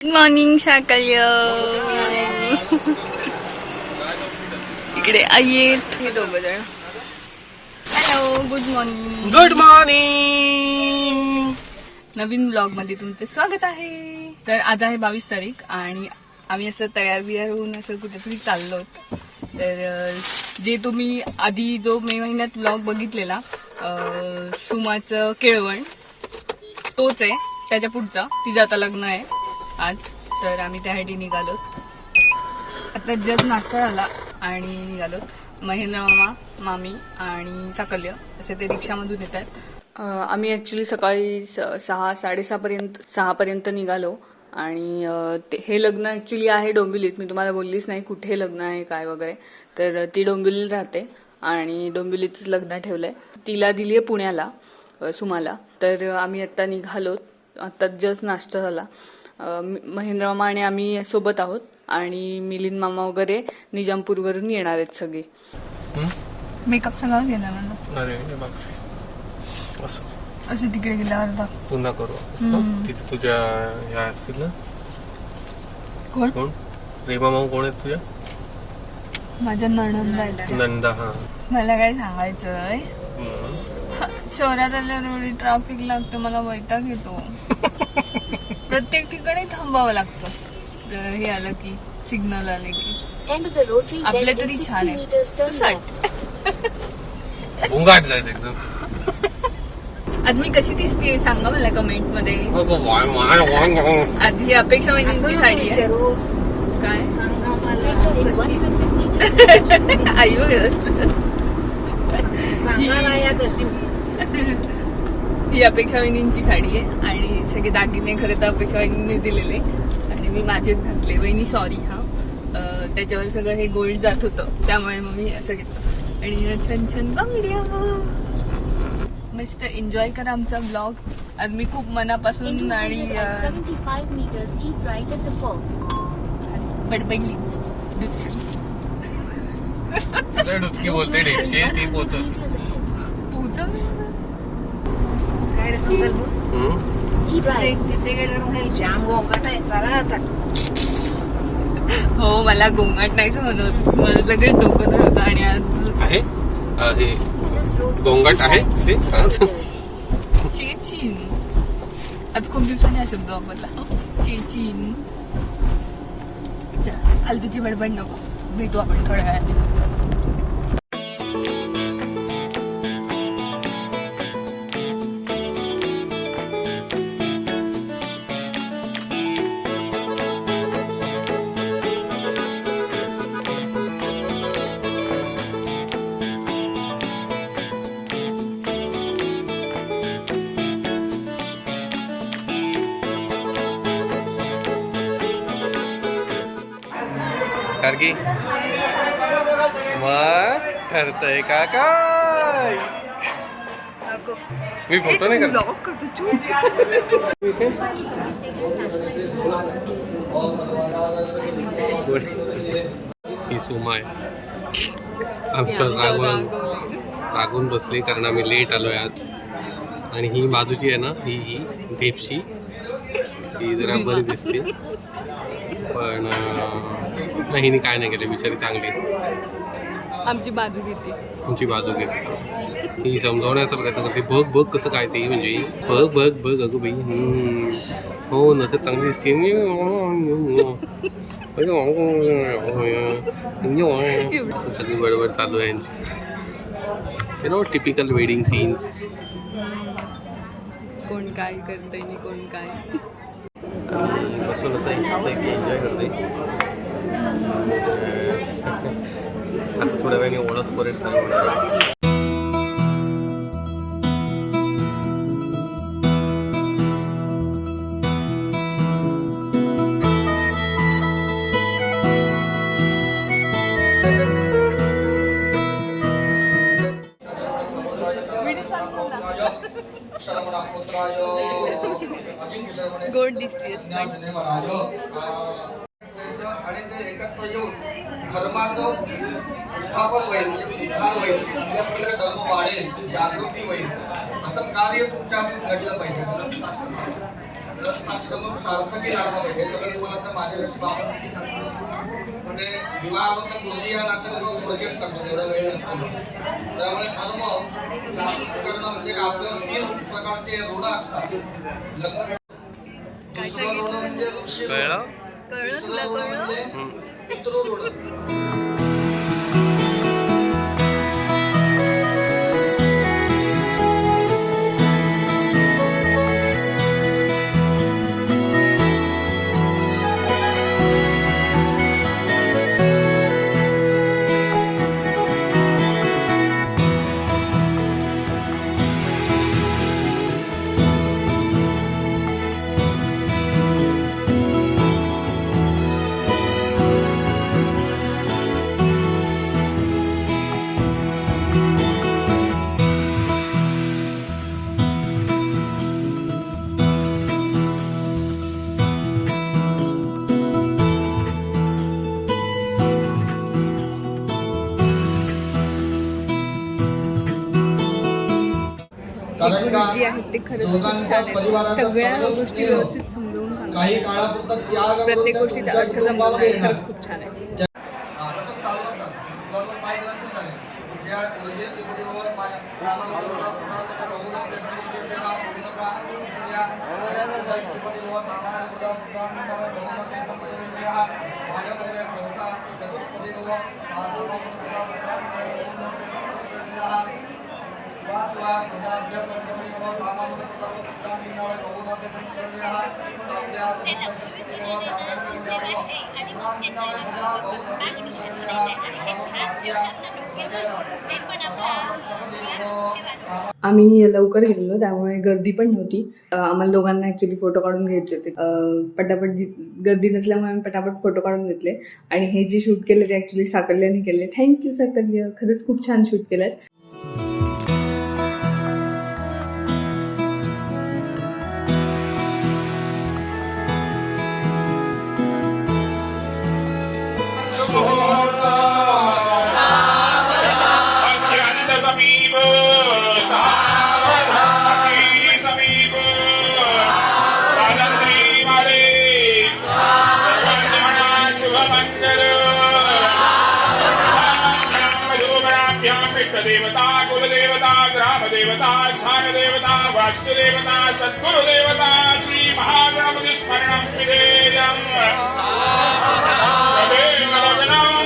Good morning Shakalya इकडे आई आहेत हे दोघ जण. Hello good morning good morning नवीन ब्लॉगमध्ये तुमचे स्वागत आहे. तर आज आहे बावीस तारीख आणि आम्ही असं तयार बियार होऊन असं कुठेतरी चाललो तर जे तुम्ही आधी जो मे महिन्यात ब्लॉग बघितलेला सुमाचं केळवण तोच आहे. त्याच्या पुढचा तिचं आता लग्न आहे. आज तर आम्ही त्यासाठी निघालो. आता जस्ट नाश्ता झाला आणि निघालो. महेंद्र मामा मामी आणि साकल्य असे ते रिक्षामधून येत आहेत आम्ही ॲक्च्युली सकाळी स- सहा साडेसहापर्यंत सहापर्यंत निघालो. आणि ते- हे लग्न ॲक्च्युली आहे डोंबिवलीत. मी तुम्हाला बोललीच नाही कुठे लग्न आहे काय वगैरे. तर ती डोंबिवलीत राहते. आणि डोंबिवलीतच लग्न ठेवलंय. तिला दिली आहे पुण्याला सुमाला. तर आम्ही आत्ता निघालो. आत्ता जस्ट नाश्ता झाला. महेंद्र मामा आणि आम्ही सोबत आहोत आणि मिलिंद मामा वगैरे निजामपूरवरून येणार आहेत सगळे. मेकअप सगळा गेला अरे बापरे. असं. असं तिकडे गेल्यावर पुन्हा करू? तिथे तुझ्या ह्या असतील ना? कोण? कोण? रेमा माऊ कोण आहेत तुझ्या? माझ्या नणंद नंदा हा. मला काय सांगायचंय? हं. शहरात आल्यावर एवढी ट्रॅफिक लागतं मला वैताग येतो. प्रत्येक ठिकाणी थांबावं लागतं. हे आलं की सिग्नल आले की. आपले तरी 60 छान आहे. सांग. गोंगाट जायचं एकदम. आज मी कशी दिसतेय सांगा मला कमेंटमध्ये. Why, why. आधी अपेक्षा वहिनींची साडी आहे. काय? Later in 100 meters, आई वगैरे ही अपेक्षा वहिनींची साडी आहे आणि सगळे दागिने खरं तर अपेक्षा वहिनींनी दिलेले आणि मी माझेच घातले. वहिनी सॉरी हा. त्याच्यावर सगळं हे गोल्ड जात होतं. त्यामुळे मग मी असं घेतलं. आणि या छान छान बांगड्या. मस्त एन्जॉय करा आमचा ब्लॉग आज मी खूप मनापासून आणि अं, 175 meters, keep right at the fall. बडबडली. डुचकी बोलते ढेपशी ती पोचत Meters ahead. पोचच हं? Keep right. हो मला गोंगाट नाही समजत होत. मला लगेच डोकं होतं आणि आज आहे आहे गोंगाट आहे ते? चेचिन आज खूप दिवसांनी हा शब्द वापरला चेचिन चला फालतूची बडबड नको भेटू आपण थोड्या वेळाने कारगी मग ठरतय का काय? मी फोटो नाही करत. ही सुमा आहे. आमच्या रागवून रागून बसली कारण आम्ही लेट आलोय आज. आणि ही बाजूची आहे ना ही ही ढेपशी ही जरा बरी दिसते. पण नाही हिने काय नाही केलं बिचारी चांगली. आमची बाजू घेते. तुमची बाजू घेते. ही समजवण्याचा प्रयत्न करते. बघ बघ कसं काय ते म्हणजे. बघ बघ बघ अगं बाई. हम्म. हो न तर चांगली दिसते. असं सगळी बडबड चालू आहे. You know typical wedding scenes कोण काय करतंय आणि कोण काय. बसून असं की एन्जॉय करते आता थोड्या वेळाने ओळख परेड चालू होणार आहे. गोड दिसते आणि ते एकत्र येऊन धर्माचं उत्थापन होईल म्हणजे उद्धार होईल म्हणजे धर्म वाढेल जागृती होईल. असं कार्य तुमच्या हातून घडलं पाहिजे. रक्ताश्रम सार्थकी लागला पाहिजे. सगळं तुम्हाला आता माझ्यापेक्षा म्हणजे विवाहाबद्दल गुरुजी या नात्याने तो थोडक्यात सांगतो एवढा वेळ नसतो. त्यामुळे धर्म करणं म्हणजे आपल्यावर तीन प्रकारचे ऋण असतात. लग्न दुसरं ऋण म्हणजे ऋषी ऋण. तिसरं ऋण म्हणजे पितृ ऋण. गुरुजी आहेत ते खरंच खूप दोघांच्या छान आहेत सगळ्या गोष्टी व्यवस्थित समजावून सांगतात. प्रत्येक त्या गोष्टीचा अर्थ. खरंच खूप छान आहे जा. पुढे चौथा चतुष्पदीवर माझा मामा पुन्हा पुन्हा रघुनाथ देसाई गोष्टी हा आपल्या नावे नावे पुन्हा आम्ही लवकर गेलेलो त्यामुळे गर्दी पण नव्हती. आम्हाला दोघांना ऍक्च्युली फोटो काढून घ्यायचे होते. पटापट गर्दी नसल्यामुळे आम्ही पटापट फोटो काढून घेतले. आणि हे जे शूट केले ते ऍक्च्युली साकल्याने केले. थँक्यू साकल्य खरंच खूप छान शूट केलंय ग्रामयोगणाभ्याम इष्टदेवता कुलदेवता ग्रामदेवता स्थानदेवता वास्तुदेवता सद्गुरुदेवता श्री महागणपती स्मरणं विधेयम् तदेव लग्नं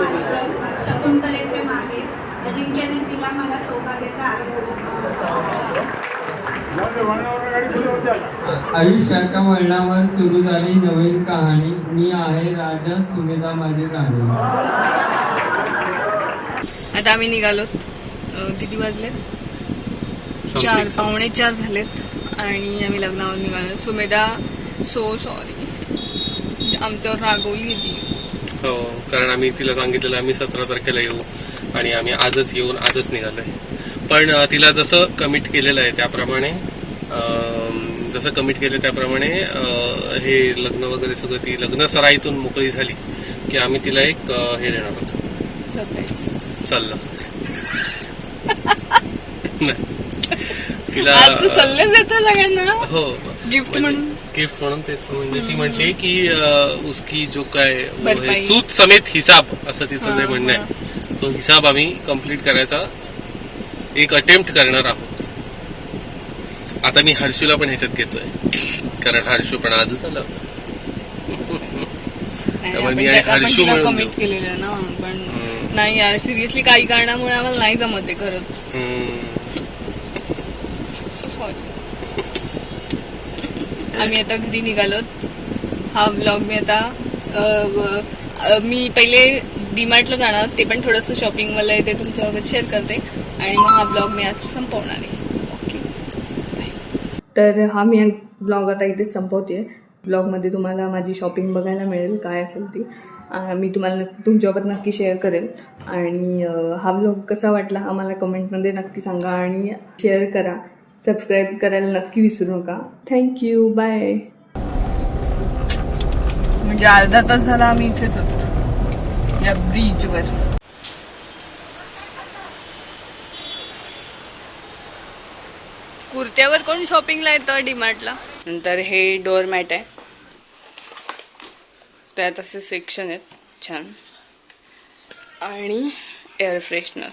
आश्रम शकुंतलेचे मागे अजिंक्याने दिला मला सौभाग्याचा आरोप आयुष्याच्या वळणावर सुरू झाली नवीन कहाणी मी आहे राजा सुमेधा माझी राणी. आता आम्ही निघालोत अं, किती वाजले चार पावणे चार झालेत. आणि आम्ही लग्नावर निघालो. सुमेधा सो सॉरी आमच्यावर रागवली ती हो कारण आम्ही तिला सांगितलेलं आम्ही सतरा तारखेला येऊ आणि आम्ही आजच येऊन आजच निघालोय. पण तिला जसं कमिट केलेलं आहे त्याप्रमाणे जसं कमिट केलं त्याप्रमाणे हे लग्न वगैरे सगळं ती लग्न सराईतून मोकळी झाली की आम्ही तिला एक हे देणार सरप्राईज सल्ला. नाही. तिला सल्ले देतो सगळ्यांना? हो. Gift म्हणून? गिफ्ट म्हणून तेच. म्हणजे ती म्हटली की अं, उसकी जो काय भरपाई. सूद समेत हिसाब असं तिचं जे हा, म्हणणं आहे. तो हिसाब आम्ही कंप्लीट करायचा. एक अटेम्प्ट करणार आहोत. आता मी हर्षूला पण ह्याच्यात घेतोय. कारण हर्षू पण आजच आला होता. त्यामुळे मी आणि हर्षू मिळून कमिट. केलेलं ना पण हम्म. नाही यार सिरियसली काही कारणामुळे आम्हाला नाही जमत आहे खरंच. हम्म. सो सॉरी आम्ही आता घरी निघालोत. हा ब्लॉग मी आता मी पहिले डीमार्टला जाणार ते पण थोडंसं शॉपिंग मला आहे ते तुमच्यासोबत शेअर करते. आणि मग हा ब्लॉग मी आज संपवणार आहे. ओके तर हा मी ब्लॉग आता इथेच संपवते ब्लॉगमध्ये तुम्हाला माझी शॉपिंग बघायला मिळेल काय असेल ती. मी तुम्हाला तुमच्यावर नक्की शेअर करेन आणि हा ब्लॉग कसा वाटला आम्हाला कमेंटमध्ये नक्की सांगा आणि शेअर करा. सबस्क्राईब करायला नक्की विसरू नका. थँक्यू बाय म्हणजे अर्धा तास झाला आम्ही इथेच होतो. या ब्रिजवर कुर्त्यावर कोण शॉपिंगला येतं डीमार्टला नंतर हे डोअर मॅट आहे. त्यात असे सेक्शन आहेत. छान. आणि एअर फ्रेशनर